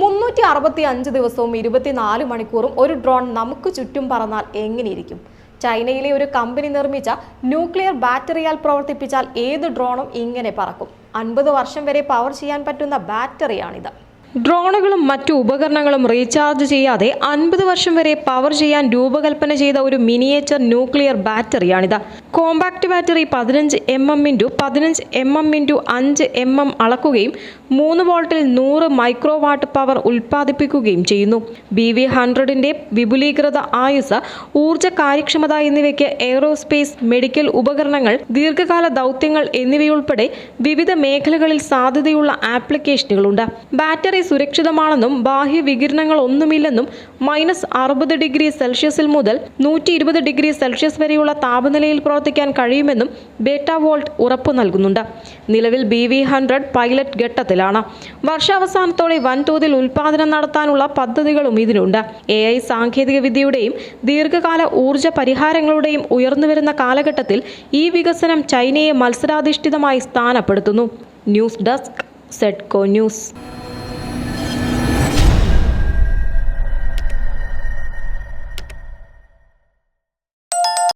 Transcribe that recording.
മുന്നൂറ്റി അറുപത്തി അഞ്ച് ദിവസവും ഇരുപത്തിനാല് മണിക്കൂറും ഒരു ഡ്രോൺ നമുക്ക് ചുറ്റും പറന്നാൽ എങ്ങനെയിരിക്കും? ചൈനയിലെ ഒരു കമ്പനി നിർമ്മിച്ച ന്യൂക്ലിയർ ബാറ്ററിയാൽ പ്രവർത്തിപ്പിച്ചാൽ ഏത് ഡ്രോണും ഇങ്ങനെ പറക്കും. അൻപത് വർഷം വരെ പവർ ചെയ്യാൻ പറ്റുന്ന ബാറ്ററിയാണിത്. ഡ്രോണുകളും മറ്റു ഉപകരണങ്ങളും റീചാർജ് ചെയ്യാതെ അൻപത് വർഷം വരെ പവർ ചെയ്യാൻ രൂപകൽപ്പന ചെയ്ത ഒരു മിനിയേച്ചർ ന്യൂക്ലിയർ ബാറ്ററിയാണിത്. കോമ്പാക്ട് ബാറ്ററി പതിനഞ്ച് എം എം ഇന്റു പതിനഞ്ച് എം എം ഇന്റു അഞ്ച് എം എം അളക്കുകയും മൂന്ന് വോൾട്ടിൽ നൂറ് മൈക്രോ വാട്ട് പവർ ഉൽപ്പാദിപ്പിക്കുകയും ചെയ്യുന്നു. ബി വി ഹൺഡ്രഡിന്റെ വിപുലീകൃത ആയുസ് ഊർജ കാര്യക്ഷമത എന്നിവയ്ക്ക് എയ്റോസ്പേസ് മെഡിക്കൽ ഉപകരണങ്ങൾ ദീർഘകാല ദൗത്യങ്ങൾ എന്നിവയുൾപ്പെടെ വിവിധ മേഖലകളിൽ സാധ്യതയുള്ള ആപ്ലിക്കേഷനുകളുണ്ട്. ബാറ്ററി സുരക്ഷിതമാണെന്നും ബാഹ്യ വികിരണങ്ങൾ ഒന്നുമില്ലെന്നും മൈനസ് അറുപത് ഡിഗ്രി സെൽഷ്യസിൽ മുതൽ നൂറ്റി ഇരുപത് ഡിഗ്രി സെൽഷ്യസ് വരെയുള്ള താപനിലയിൽ പ്രവർത്തിക്കാൻ കഴിയുമെന്നും ബേറ്റാവോൾട്ട് ഉറപ്പു നൽകുന്നുണ്ട്. നിലവിൽ ബി വി ഹൺഡ്രഡ് പൈലറ്റ് ഘട്ടത്തിലാണ്. വർഷാവസാനത്തോടെ വൻതോതിൽ ഉൽപാദനം നടത്താനുള്ള പദ്ധതികളും ഇതിനുണ്ട്. എ ഐ സാങ്കേതിക വിദ്യയുടെയും ദീർഘകാല ഊർജ പരിഹാരങ്ങളുടെയും ഉയർന്നുവരുന്ന കാലഘട്ടത്തിൽ ഈ വികസനം ചൈനയെ മത്സരാധിഷ്ഠിതമായി സ്ഥാനപ്പെടുത്തുന്നു. ന്യൂസ് ഡെസ്ക് സെഡ്കോ ന്യൂസ്.